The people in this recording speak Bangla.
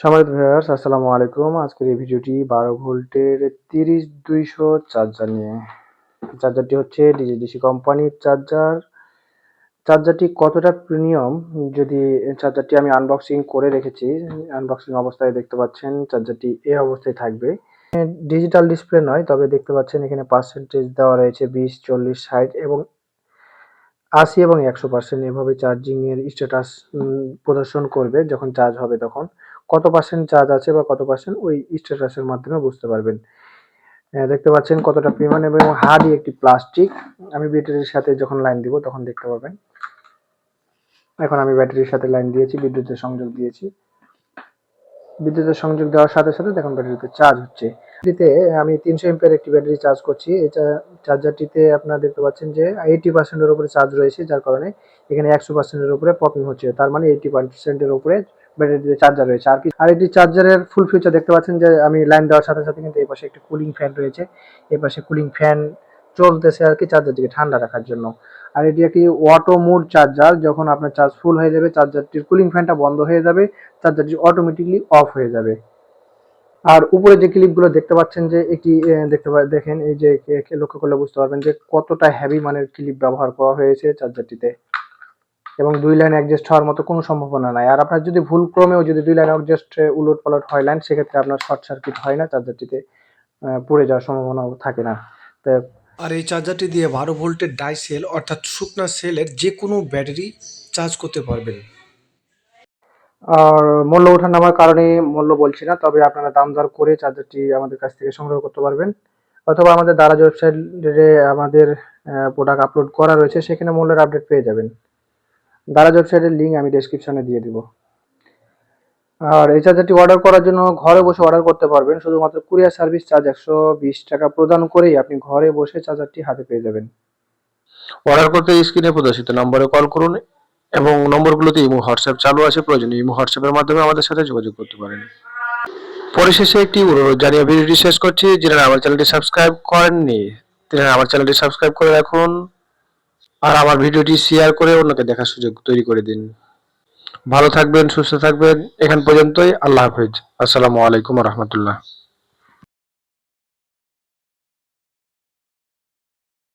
সম্মানিত ভিউয়ার্স আসসালামু আলাইকুম। আজকের এই ভিডিওটি বারো ভোল্টের তিরিশ দুইশো চার্জার নিয়ে। চার্জারটি হচ্ছে ডিজিডিসি কোম্পানির চার্জার। চার্জারটি কতটা প্রিমিয়াম? যদি চার্জারটি আমি আনবক্সিং করে রেখেছি আনবক্সিং অবস্থায় দেখতে পাচ্ছেন, চার্জারটি এই অবস্থায় থাকবে। ডিজিটাল ডিসপ্লে নয়, তবে দেখতে পাচ্ছেন এখানে পার্সেন্টেজ দেওয়া রয়েছে বিশ, চল্লিশ, ষাট এবং আশি এবং একশো পার্সেন্ট এভাবে চার্জিং এর স্ট্যাটাস প্রদর্শন করবে যখন চার্জ হবে তখন। কত পার্সেন্ট চার্জ আছে বা কত পার্সেন্ট ওই স্ট্যাটাসের মাধ্যমে বুঝতে পারবেন। দেখতে পাচ্ছেন কতটা পরিমাণ এবং হার্ডি একটি প্লাস্টিক আমি ব্যাটারির সাথে যখন লাইন দিব তখন দেখতে পাবেন। এখন আমি ব্যাটারির সাথে লাইন দিয়েছি, বিদ্যুতের সংযোগ দিয়েছি। বিদ্যুতের সংযোগ দেওয়ার সাথে সাথে দেখুন ব্যাটারিতে চার্জ হচ্ছে। এটিতে আমি তিনশো এমপিয়ার একটি ব্যাটারি চার্জ করছি। এটা চার্জারটিতে আপনারা দেখতে পাচ্ছেন যে এইটি পার্সেন্টের উপরে চার্জ রয়েছে, যার কারণে এখানে একশো পার্সেন্টের উপরে পপিং হচ্ছে। তার মানে এইটি পার্সেন্টের উপরে ব্যাটারিতে চার্জার রয়েছে। আর কি আর এটি চার্জারের ফুল ফিউচার দেখতে পাচ্ছেন যে আমি লাইন দেওয়ার সাথে সাথে কিন্তু এই পাশে একটি কুলিং ফ্যান রয়েছে। এই পাশে কুলিং ফ্যান চলতেছে আর কি চার্জারটিকে ঠান্ডা রাখার জন্য। আর এটি একটি অটো মোড চার্জার যখন আপনার চার্জ ফুল হয়ে যাবে চার্জারটির কুলিং ফ্যানটা বন্ধ হয়ে যাবে চার্জারটি অটোমেটিকলি অফ হয়ে যাবে। আর উপরে যে ক্লিপগুলো দেখতে পাচ্ছেন যে এটি দেখতে দেখেন এই যে লক্ষ্য করলে বুঝতে পারবেন যে কতটা হ্যাভি মানের ক্লিপ ব্যবহার করা হয়েছে চার্জারটিতে। এবং দুই লাইন অ্যাডজাস্ট হওয়ার মতো কোনো সম্ভাবনা নাই। আর আপনার যদি ভুল ক্রমেও যদি দুই লাইন অ্যাডজাস্ট উলট পালট হয় লাইন সেক্ষেত্রে আপনার শর্ট সার্কিট হয় না, চার্জারটিতে পড়ে যাওয়ার সম্ভাবনাও থাকে না। আর এই চার্জারটি দিয়ে বারো ভোল্টের ডাই সেল অর্থাৎ শুকনা সেলের যে কোনো ব্যাটারি চার্জ করতে পারবেন। আর মূল্য ওঠা নামার কারণে মূল্য বলছি না, তবে আপনারা দাম দর করে চার্জারটি আমাদের কাছ থেকে সংগ্রহ করতে পারবেন। অথবা আমাদের দারাজ ওয়েবসাইটে আমাদের প্রোডাক্ট আপলোড করা রয়েছে, সেখানে মূল্যের আপডেট পেয়ে যাবেন। দারাজ ওয়েবসাইটের লিঙ্ক আমি ডেসক্রিপশনে দিয়ে দিব। আর এই চার্জারটি অর্ডার করার জন্য ঘরে বসে অর্ডার করতে পারবেন, শুধুমাত্র কুরিয়ার সার্ভিস চার্জ একশো বিশ টাকা প্রদান করেই আপনি ঘরে বসে চার্জারটি হাতে পেয়ে যাবেন। অর্ডার করতে স্ক্রিনে প্রদর্শিত নম্বরে কল করুন। এবং নম্বরগুলোতে ইমো, হোয়াটসঅ্যাপ চালু আছে, প্রয়োজনে ইমো, হোয়াটসঅ্যাপের মাধ্যমে আমাদের সাথে যোগাযোগ করতে পারেন। পরিশেষে একটি অনুরোধ জানিয়ে ভিডিওটি শেষ করছি। যারা আমার চ্যানেলটি সাবস্ক্রাইব করেননি, তারা আমার চ্যানেলটি সাবস্ক্রাইব করে রাখুন আর আমার ভিডিওটি শেয়ার করে অন্যকে দেখার সুযোগ তৈরি করে দিন। ভালো থাকবেন, সুস্থ থাকবেন। এখান পর্যন্তই। আল্লাহ হাফেজ। আসসালামু আলাইকুম রহমতুল্লাহ।